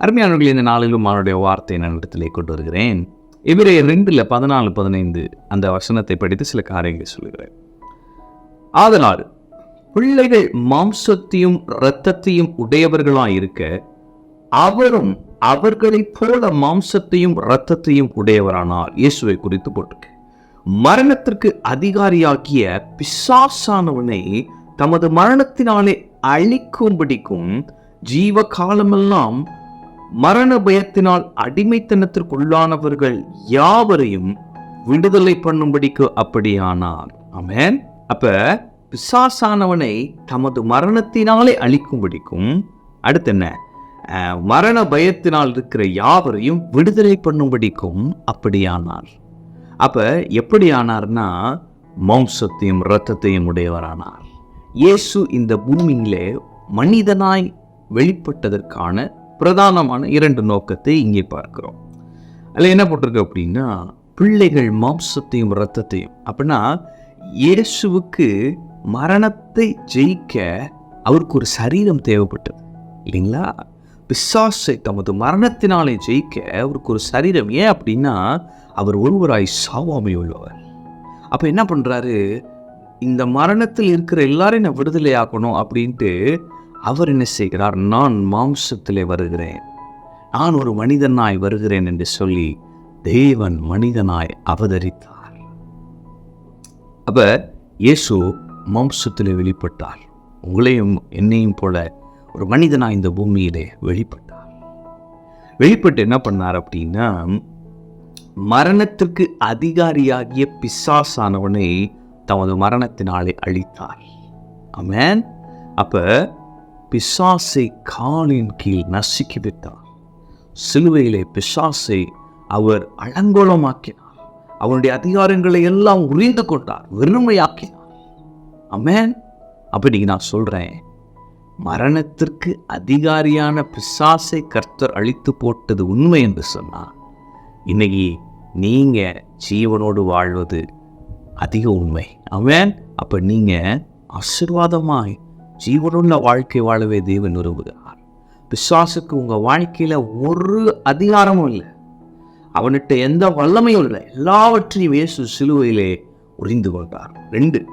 அருமையானவர்கள் இந்த நாளிலும் அவனுடைய வார்த்தையை நான் இடத்திலே கொண்டு வருகிறேன். இவரே ரெண்டில் பதினாலு பதினைந்து அந்த வசனத்தை படித்து சில காரியங்களை சொல்லுகிறேன். ஆதலால் பிள்ளைகள் மாம்சத்தையும் இரத்தத்தையும் உடையவர்களாக இருக்க அவரும் அவர்களைப் போல மாம்சத்தையும் இரத்தத்தையும் உடையவரானார் இயேசுவை குறித்து போட்டிருக்கு. மரணத்திற்கு அதிகாரியாகிய பிசாசானவனை தமது மரணத்தினாலே அழிக்கும்படிக்கும் ஜீவ காலமெல்லாம் மரண பயத்தினால் அடிமைத்தனத்திற்குள்ளானவர்கள் யாவரையும் விடுதலை பண்ணும்படிக்கு அப்படியானார். அமேன் அப்ப பிசாசானவனை தமது மரணத்தினாலே அழிக்கும்படிக்கும் அடுத்து என்ன? மரண பயத்தினால் இருக்கிற யாவரையும் விடுதலை பண்ணும்படிக்கும் அப்படியானார். அப்ப எப்படி ஆனார்னா மாம்சத்தையும் இரத்தத்தையும் உடையவரானார். இயேசு இந்த பூமியிலே மனிதனாய் வெளிப்பட்டதற்கான பிரதானமான இரண்டு நோக்கத்தை இங்கே பார்க்கிறோம். அதில் என்ன போட்டிருக்கு அப்படின்னா பிள்ளைகள் மாம்சத்தையும் இரத்தத்தையும். அப்படின்னா இயேசுவுக்கு மரணத்தை ஜெயிக்க அவருக்கு ஒரு சரீரம் தேவைப்பட்டது இல்லைங்களா? பிசாசை தமது மரணத்தினாலே ஜெயிக்க அவருக்கு ஒரு சரீரம். ஏன் அப்படின்னா அவர் ஒருவராய் சாவாமை உள்ளவர். அப்போ என்ன பண்ணுறாரு இந்த மரணத்தில் இருக்கிற எல்லாரையும் நான் விடுதலை ஆக்கணும் அப்படின்ட்டு அவர் என்ன செய்கிறார்? நான் மாம்சத்திலே வருகிறேன். நான் ஒரு மனிதனாய் வருகிறேன் என்று சொல்லி தேவன் மனிதனாய் அவதரித்தார். அப்ப இயேசு மாம்சத்திலே வெளிப்பட்டார். உங்களையும் என்னையும் போல ஒரு மனிதனாய் இந்த பூமியிலே வெளிப்பட்டார். வெளிப்பட்டு என்ன பண்ணார் அப்படின்னா மரணத்திற்கு அதிகாரியாகிய பிசாசானவனை தமது மரணத்தினாலே அழித்தார். அமேன் அப்ப பிசாசை காலின் கீழ் நசுக்கி விட்டார் சிலுவையிலே பிசாசை அவர் அலங்கோலமாக்கினார். அவனுடைய அதிகாரங்களை எல்லாம் உறிந்து கொண்டார் வெறுமையாக்கினார். அமேன் அப்படி நான் சொல்றேன். மரணத்திற்கு அதிகாரியான பிசாசை கர்த்தர் அழித்து போட்டது உண்மை என்று சொன்னார். இன்னைக்கு நீங்க ஜீவனோடு வாழ்வது அதிக உண்மை. அவன் அப்ப நீங்க ஆசீர்வாதமாய் ஜீவனுள்ள வாழ்க்கை வாழவே தேவன் விரும்புகிறார். பிசாசுக்கு உங்கள் வாழ்க்கையில் ஒரு அதிகாரமும் இல்லை. அவன்கிட்ட எந்த வல்லமையும் இல்லை. எல்லாவற்றையும் இயேசு சிலுவையிலே உறிந்து கொண்டார் ரெண்டு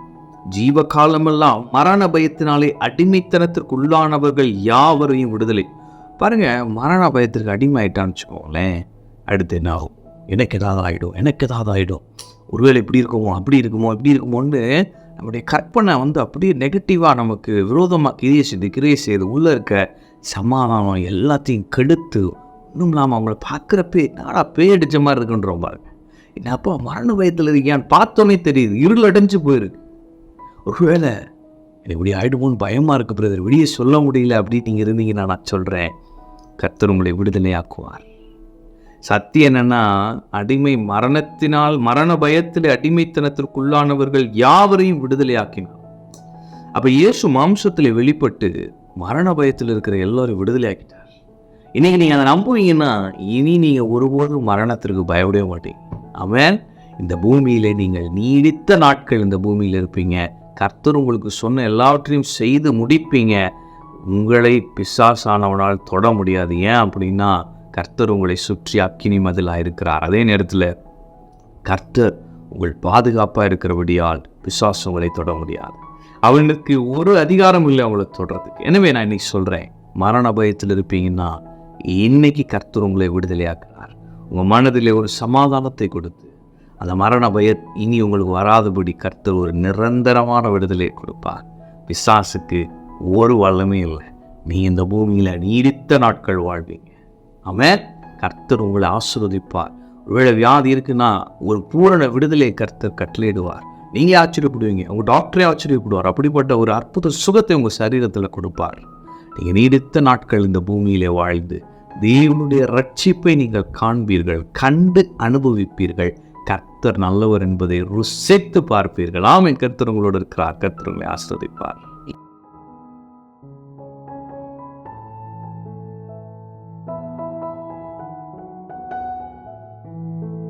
ஜீவ காலமெல்லாம் மரண பயத்தினாலே அடிமைத்தனத்திற்கு உள்ளானவர்கள் யாவரையும் விடுதலை. பாருங்க மரண பயத்திற்கு அடிமையாயிட்டான்னு வச்சுக்கோங்களேன். அடுத்து என்ன ஆகும்? எனக்கு ஏதாவது ஆகிடும் எனக்கு ஏதாவது ஆகிடும் ஒருவேளை இப்படி இருக்குமோ அப்படி இருக்குமோ இப்படி இருக்குமோன்னு நம்முடைய கற்பனை வந்து அப்படியே நெகட்டிவாக நமக்கு விரோதமாக கிரியை செய்து கிரியை செய்து உள்ளே இருக்க சமாதானம் எல்லாத்தையும் கெடுத்து ஒன்றும் இல்லாமல் அவங்கள பார்க்குறப்பே நாடா பேய் அடித்த மாதிரி இருக்குன்றோம் பாருங்க. என்னப்பா மரண பயத்தில் இருக்கியான்னு பார்த்தோன்னே தெரியுது. இருள் அடைஞ்சு போயிருக்கு. ஒருவேளை எனக்கு இப்படி ஆயிடுமோன்னு பயமாக இருக்கு பிரதர் வெளியே சொல்ல முடியல அப்படின்னு நீங்கள் இருந்தீங்கன்னா நான் சொல்கிறேன் கர்த்தர் உங்களை விடுதலையாக்குவார். சத்தியம் என்னன்னா அடிமை மரணத்தினால் மரண பயத்தில் அடிமைத்தனத்திற்குள்ளானவர்கள் யாவரையும் விடுதலையாக்கினார் அப்போ இயேசு மாம்சத்தில் வெளிப்பட்டு மரண பயத்தில் இருக்கிற எல்லாரும் விடுதலையாக்கிட்டார். இன்றைக்கி நீங்கள் அதை நம்புவீங்கன்னா இனி நீங்கள் ஒருபோதும் மரணத்திற்கு பயப்படவே மாட்டீங்க. அவன் இந்த பூமியில் நீங்கள் நீடித்த நாட்கள் இந்த பூமியில் இருப்பீங்க. கர்த்தர் உங்களுக்கு சொன்ன எல்லாவற்றையும் செய்து முடிப்பீங்க. உங்களை பிசாசானவனால் தொட முடியாது. ஏன் அப்படின்னா கர்த்தர் உங்களை சுற்றி அக்கினி மதிலாக இருக்கிறார் அதே நேரத்தில் கர்த்தர் உங்கள் பாதுகாப்பாக இருக்கிறபடியால் பிசாசு உங்களை தொட முடியாது. அவனுக்கு ஒரு அதிகாரம் இல்லை அவங்களை தொடுறதுக்கு. எனவே நான் இன்னைக்கு சொல்கிறேன் மரண பயத்தில் இருப்பீங்கன்னா இன்னைக்கு கர்த்தர் உங்களை விடுதலையாக்குறார். உங்கள் மனதிலே ஒரு சமாதானத்தை கொடுத்து அந்த மரண பய இனி உங்களுக்கு வராதபடி கர்த்தர் ஒரு நிரந்தரமான விடுதலையை கொடுப்பார். பிசாசுக்கு ஒரு வல்லமே இல்லை. நீ இந்த பூமியில் நீடித்த நாட்கள் வாழ்வீங்க. அவன் கர்த்தர் உங்களை ஆசிர்வதிப்பார். ஒருவேளை வியாதி இருக்குன்னா ஒரு பூரண விடுதலை கர்த்தர் கட்டளையிடுவார். நீங்கள் ஆச்சரியப்படுவீங்க. உங்கள் டாக்டரே ஆச்சரியப்படுவார். அப்படிப்பட்ட ஒரு அற்புத சுகத்தை உங்கள் சரீரத்தில் கொடுப்பார். நீங்கள் நீடித்த நாட்கள் இந்த பூமியிலே வாழ்ந்து தேவனுடைய ரட்சிப்பை நீங்கள் காண்பீர்கள் கண்டு அனுபவிப்பீர்கள் கர்த்தர் நல்லவர் என்பதை ருசித்து பார்ப்பீர்கள். ஆமென். கர்த்தர் உங்களோடு இருக்கிறார். கர்த்தர் உங்களை